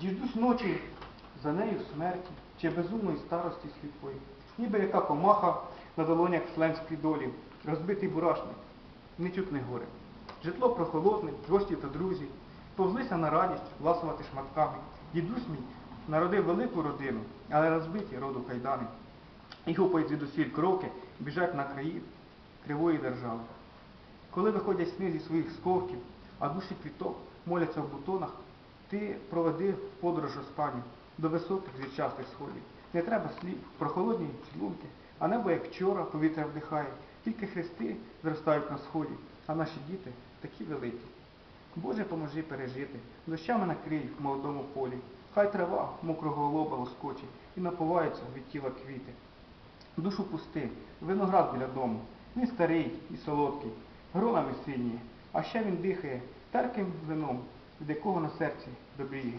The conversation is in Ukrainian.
Діждусь ночі за нею смерті, чи безумної старості сліпої, ніби яка комаха на долонях вселенської долі, розбитий бурашник, нечутне горе. Житло прохолодне, гості та друзі, повзлися на радість ласувати шматками. Дідусь мій народив велику родину, але розбиті роду кайдани. І гупають звідусіль кроки, біжать на краї кривої держави. Коли виходять сни зі своїх сковків, а душі квіток моляться в бутонах, ти проведи подорож останню до високих звідчастих сходів. Не треба слів, прохолодні цілунки, а небо, як вчора, повітря вдихає, тільки хрести зростають на сході, а наші діти такі великі. Боже, поможи пережити, дощами накрий в молодому полі, хай трава мокрого лоба лоскочить і напуваються від тіла квіти. Душу пусти, виноград біля дому, він старий і солодкий, гронами сильні, а ще він дихає терпким вином, від якого на серці добріє.